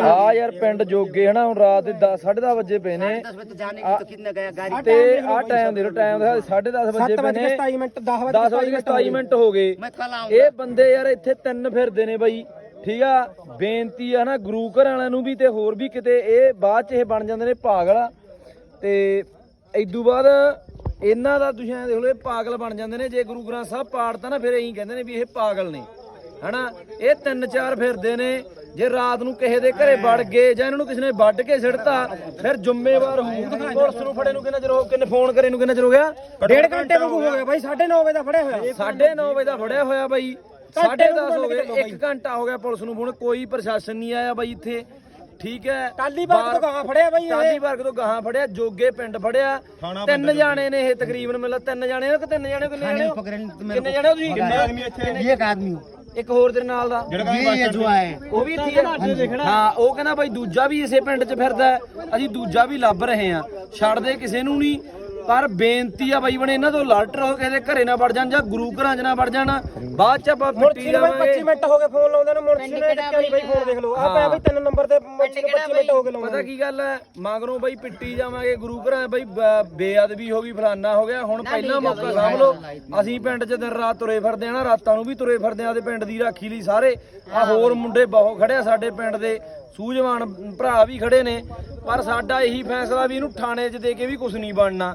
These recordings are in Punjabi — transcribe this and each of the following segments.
ਆ ਯਾਰ ਪਿੰਡ ਜੋਗੇ ਹਨਾ ਹੁਣ ਰਾਤ ਦੇ 10 10:30 ਵਜੇ ਪਏ ਨੇ। ਤੇ ਆ ਟਾਈਮ ਦੇ ਟਾਈਮ ਦਾ 10:30 ਵਜੇ ਪਏ ਨੇ 27 ਮਿੰਟ 10 ਵਜੇ 10 ਮਿੰਟ ਹੋ ਗਏ। ਇਹ ਬੰਦੇ ਯਾਰ ਇੱਥੇ ਤਿੰਨ ਫਿਰਦੇ ਨੇ ਬਾਈ ਠੀਕ ਆ? ਬੇਨਤੀ ਆ ਨਾ ਗੁਰੂ ਘਰ ਵਾਲਿਆਂ ਨੂੰ ਵੀ ਤੇ ਹੋਰ ਵੀ ਕਿਤੇ ਇਹ ਬਾਅਦ ਚ ਇਹ ਬਣ ਜਾਂਦੇ ਨੇ ਪਾਗਲ ਤੇ ਇਦੋਂ ਬਾਅਦ ਇਹਨਾਂ ਦਾ ਤੁਸੀਂ ਐ ਦੇਖ ਲਓ ਇਹ ਪਾਗਲ ਬਣ ਜਾਂਦੇ ਨੇ। ਜੇ ਗੁਰੂ ਗ੍ਰੰਥ ਸਾਹਿਬ ਪਾੜਤਾ ਨਾ ਫਿਰ ਇਹੀ ਕਹਿੰਦੇ ਨੇ ਵੀ ਇਹ ਪਾਗਲ ਨੇ। ਹਨਾ? ਇਹ ਤਿੰਨ ਚਾਰ ਫਿਰਦੇ ਨੇ। ਜੇ ਰਾਤ ਨੂੰ ਕਿਸੇ ਦੇ ਘਰੇ ਵੜ ਗਏ ਜਾਂ ਇਹਨਾਂ ਨੂੰ ਕਿਸੇ ਨੇ ਵੱਢ ਕੇ ਸਿੜਤਾ ਫਿਰ ਜ਼ਿੰਮੇਵਾਰ ਹੋਊ ਪੁਲਿਸ ਨੂੰ ਫੜੇ ਨੂੰ ਕਿੰਨਾ ਚਿਰ ਹੋ ਕਿੰਨੇ ਫੋਨ ਕਰੇ ਨੂੰ ਕਿੰਨਾ ਚਿਰ ਹੋ ਗਿਆ? ਡੇਢ ਘੰਟੇ ਵਾਂਗੂ ਹੋ ਗਿਆ ਬਾਈ 9:30 ਵਜੇ ਦਾ ਫੜਿਆ ਹੋਇਆ। 9:30 ਵਜੇ ਦਾ ਫੜਿਆ ਹੋਇਆ ਬਾਈ। 10:30 ਹੋ ਗਏ 1 ਘੰਟਾ ਹੋ ਗਿਆ ਪੁਲਿਸ ਨੂੰ ਫੋਨ ਕੋਈ ਪ੍ਰਸ਼ਾਸਨ ਨਹੀਂ ਆਇਆ ਬਾਈ ਇੱਥੇ। ਠੀਕ ਹੈ? ਟਾਲੀਬਾਗ ਤੋਂ ਗਾਹਾਂ ਫੜਿਆ ਬਾਈ ਇਹ। ਟਾਲੀਬਾਗ ਤੋਂ ਗਾਹਾਂ ਫੜਿਆ ਜੋਗੇ ਪਿੰਡ ਫੜਿਆ। ਤਿੰਨ ਜਾਣੇ ਨੇ ਇਹ ਤਕਰੀਬਨ ਮਿਲਾ ਤਿੰਨ ਜਾਣੇ ਕਿ ਤਿੰਨ ਜਾਣੇ ਕਿੰਨੇ ਜਾਣੇ ਕਿੰਨੇ ਜਾਣੇ ਤੁਸੀਂ? ਕਿੰਨੇ ਆਦਮੀ ਇੱਥੇ? 20 ਆਦਮੀ ਹੋ। ਇੱਕ ਹੋਰ ਦੇ ਨਾਲ ਦਾ। ਜਿਹੜਾ ਵੀ ਅਜੂ ਆਏ ਉਹ ਵੀ ਇੱਥੇ ਹੀ। ਹੈ ਹਾਂ ਉਹ ਕਹਿੰਦਾ ਬਾਈ ਦੂਜਾ ਵੀ ਇਸੇ ਪਿੰਡ 'ਚ ਫਿਰਦਾ ਅਸੀਂ ਦੂਜਾ ਵੀ ਲੱਭ ਰਹੇ ਹਾਂ। ਛੱਡਦੇ ਕਿਸੇ ਨੂੰ ਨਹੀਂ। ਪਰ ਬੇਨਤੀ ਆ ਬਾਈ ਬਣੇ ਇਹਨਾਂ ਤੋਂ ਅਲਰਟ ਰਹੋ ਕਿਸੇ ਦੇ ਘਰੇ ਨਾ ਵੜ ਜਾਣ ਜਾਂ ਗੁਰੂ ਘਰਾਂ 'ਚ ਨਾ ਵੜ ਜਾਣ। ਬਾਅਦ 'ਚ ਆਪਾਂ ਮੁਰਸ਼ੀ ਨੂੰ ਬਾਈ ਜਾਵਾਂਗੇ 25 ਮਿੰਟ ਹੋ ਗਏ ਫੋਨ ਲਾਉਂਦੇ ਨੂੰ ਮੁਰਸ਼ੀ ਨੇ ਚੱਕਿਆ ਨਹੀਂ ਬਾਈ ਫੋਨ ਦੇਖ ਲਓ। ਆ ਪਿਆ ਬਾਈ ਤਿੰਨ ਨੰਬਰ ਤੇ ਮੁਰਸ਼ੀ ਨੂੰ 25 ਮਿੰਟ ਹੋ ਗਏ ਲਾਉਂਦੇ ਪਤਾ ਕੀ ਗੱਲ ਹੈ ਮਗਰੋਂ ਬਾਈ ਪਿੱਟੀ ਜਾਵਾਂਗੇ ਗੁਰੂ ਘਰਾਂ ਬਾਈ ਬ- ਬੇਅਦਬੀ ਹੋ ਗਈ ਫਲਾਨਾ ਹੋ ਗਿਆ। ਹੁਣ ਪਹਿਲਾਂ ਮੌਕਾ ਸਾਂਭ ਲਓ। ਅਸੀਂ ਪਿੰਡ 'ਚ ਦਿਨ ਰਾਤ ਤੁਰੇ ਫਿਰਦੇ ਆ ਨਾ ਰਾਤਾਂ ਨੂੰ ਵੀ ਤੁਰੇ ਫਿਰਦੇ ਆ ਤੇ ਪਿੰਡ ਦੀ ਰਾਖੀ ਲਈ ਸਾਰੇ। ਆ ਹੋਰ ਮੁੰਡੇ ਬਹੁਤ ਖੜੇ ਆ ਸਾਡੇ ਪਿੰਡ ਦੇ। ਸੂਝਵਾਨ ਭਰਾ ਵੀ ਖੜੇ ਨੇ। ਪਰ ਸਾਡਾ ਇਹੀ ਫੈਸਲਾ ਵੀ ਇਹਨੂੰ ਥਾਣੇ 'ਚ ਦੇ ਕੇ ਵੀ ਕੁਝ ਨਹੀਂ ਬਣਨਾ।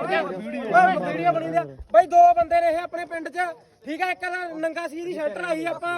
ਵੀਡੀਓ ਬਣੀ ਦੀ ਆ। ਬਾਈ ਦੋ ਬੰਦੇ ਨੇ ਇਹ ਆਪਣੇ ਪਿੰਡ 'ਚ ਠੀਕ ਹੈ ਇੱਕ ਦਾ ਨੰਗਾ ਸੀ ਦੀ ਸ਼ਟਰ ਆਈ ਆਪਾਂ